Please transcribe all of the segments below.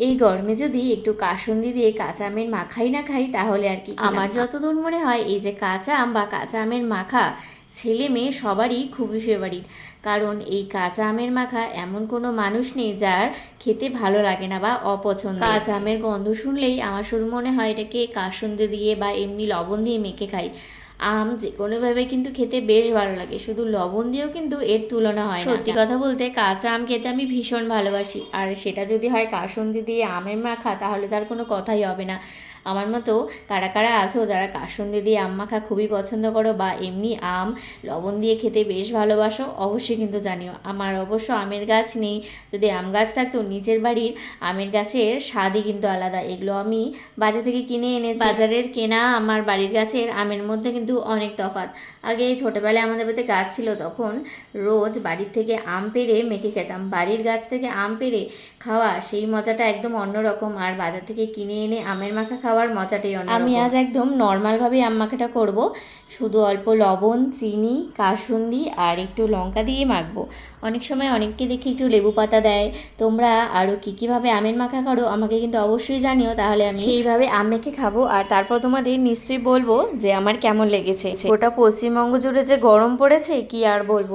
এই গরমে যদি একটু কাসুন্দি দিয়ে কাঁচা আমের মাখাই না খাই তাহলে আর কি আমার যতদূর মনে হয় এই যে কাঁচা আম বা কাঁচা আমের মাখা ছেলে মেয়ে সবারই খুবই ফেভারিট কারণ এই কাঁচা আমের মাখা এমন কোনো মানুষ নেই যার খেতে ভালো লাগে না বা অপছন্দ কাঁচা আমের গন্ধ শুনলেই আমার শুধু মনে হয় এটাকে কাসুন্দি দিয়ে বা এমনি লবণ দিয়ে মেখে খাই। আম যে কোনোভাবে কিন্তু খেতে বেশ ভালো লাগে। শুধু লবণ দিয়েও কিন্তু এর তুলনা হয় সত্যি কথা বলতে কাঁচা আম খেতে আমি ভীষণ ভালোবাসি। আর সেটা যদি হয় কাসুন্দি দিয়ে আমের মাখা তাহলে তার কোনো কথাই হবে না। আমার মতো কারা কারা আছো যারা কাসুন্দি দিয়ে আম মাখা খুবই পছন্দ করো বা এমনি আম লবণ দিয়ে খেতে বেশ ভালোবাসো অবশ্যই কিন্তু জানিও। আমার অবশ্য আমের গাছ নেই। যদি আম গাছ থাকতো নিজের বাড়ির আমের গাছের স্বাদই কিন্তু আলাদা। এগুলো আমি বাজার থেকে কিনে এনেছি। বাজারের কেনা আমার বাড়ির গাছের আমের মধ্যে কিন্তু অনেক তফাৎ। আগে ছোটোবেলায় আমাদের বাড়িতে গাছ ছিল তখন রোজ বাড়ির থেকে আম পেড়ে মেখে খেতাম। বাড়ির গাছ থেকে আম পেড়ে খাওয়া সেই মজাটা একদম অন্যরকম। আর বাজার থেকে কিনে এনে আমের মাখা খাওয়ার মজাটাই অন্য আমি আজ একদম নর্মালভাবে আম মাখাটা করব। শুধু অল্প লবণ চিনি কাসুন্দি আর একটু লঙ্কা দিয়ে মাখবো। অনেক সময় অনেককে দেখি একটু লেবু পাতা দেয়। তোমরা আরও কী কীভাবে আমের মাখা করো আমাকে কিন্তু অবশ্যই জানিও। তাহলে আমি সেইভাবে আম মেখে খাব। আর তারপর তোমাদের নিশ্চয়ই বলব যে আমার কেমন লেগেছে। গোটা পশ্চিমবঙ্গ জুড়ে যে গরম পড়েছে কি আর বলব?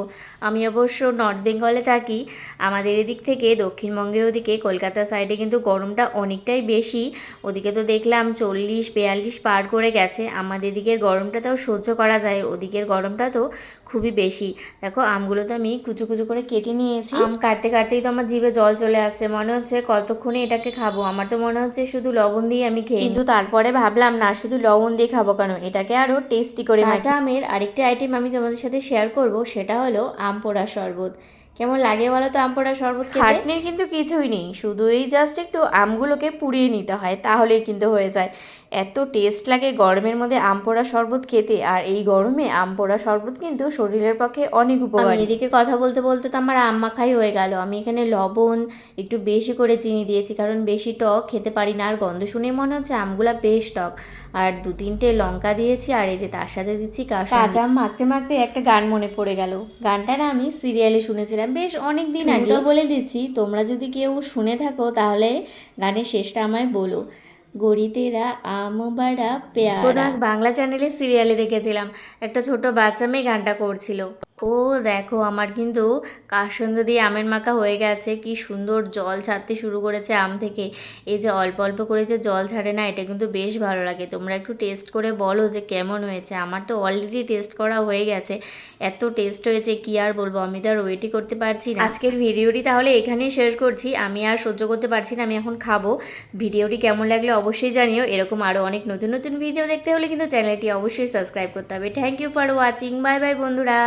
আমি অবশ্য নর্থ বেঙ্গলে থাকি। আমাদের এদিক থেকে দক্ষিণবঙ্গের ওদিকে কলকাতা সাইডে কিন্তু গরমটা অনেকটাই বেশি। ওদিকে তো দেখলাম চল্লিশ বিয়াল্লিশ পার করে গেছে। আমাদের দিকের গরমটা তাও সহ্য করা যায়। ওদিকের গরমটা তো খুবই বেশি। দেখো আমগুলো তো আমি কুচু কুচু করে কেটে নিয়েছি। আম কাটতে কাটতেই তো আমার জিভে জল চলে আসছে। মনে হচ্ছে কতক্ষণে এটাকে খাব? আমার তো মনে হচ্ছে শুধু লবণ দিয়ে আমি খেয়ে কিন্তু তারপরে ভাবলাম না শুধু লবণ দিয়ে খাব কেন? এটাকে আরও টেস্টি করে কাঁচা আমের আরেকটা আইটেম আমি তোমাদের সাথে শেয়ার করব সেটা হলো আম পোড়া শরবত। কেমন লাগে বলো তো আম পোড়া শরবত খাটনির কিন্তু কিছুই নেই শুধু এই জাস্ট একটু আমগুলোকে পুড়িয়ে নিতে হয় তাহলেই কিন্তু হয়ে যায়। এত টেস্ট লাগে গরমের মধ্যে আম পোড়া শরবত খেতে আর এই গরমে আম পোড়া শরবত কিন্তু শরীরের পক্ষে অনেক উপকারী। এদিকে কথা বলতে বলতে তো আমার আম মাখাই হয়ে গেল। আমি এখানে লবণ একটু বেশি করে চিনি দিয়েছি কারণ বেশি টক খেতে পারি না আর গন্ধ শুনে মনে হচ্ছে আমগুলা বেশ টক। আর দু তিনটে লঙ্কা দিয়েছি আর এই যে তার সাথে দিচ্ছি কাঁচা আম মাখতে মাখতে একটা গান মনে পড়ে গেল। গানটা না আমি সিরিয়ালে শুনেছিলাম বেশ অনেক দিন আগে বলে দিচ্ছি। তোমরা যদি কেউ শুনে থাকো তাহলে গানের শেষটা আমায় বলো। গরিতেরা আমবাড়া পেয়ারা। বাংলা চ্যানেলে সিরিয়ালে দেখেছিলাম। একটা ছোট বাচ্চা মেয়ে গানটা করছিল। ও দেখো, আমার কিন্তু কাসন্দ দিয়ে আমের মাখা হয়ে গেছে। কি সুন্দর জল ছাড়তে শুরু করেছে আম থেকে। এই যে অল্প অল্প করে যে জল ছাড়ে না, এটা কিন্তু বেশ ভালো লাগে। তোমরা একটু টেস্ট করে বলো যে কেমন হয়েছে। আমার তো অলরেডি টেস্ট করা হয়ে গেছে। এত টেস্ট হয়েছে, কি আর বলব? আমি তো আর ওয়েটই করতে পারছি না। আজকের ভিডিওটি তাহলে এখানেই শেষ করছি। আমি আর সহ্য করতে পারছি না, আমি এখন খাব। ভিডিওটি কেমন লাগলে অবশ্যই জানিও। এরকম আরও অনেক নতুন নতুন ভিডিও দেখতে হলে কিন্তু চ্যানেলটি অবশ্যই সাবস্ক্রাইব করতে হবে। Thank you for watching bye bye বন্ধুরা।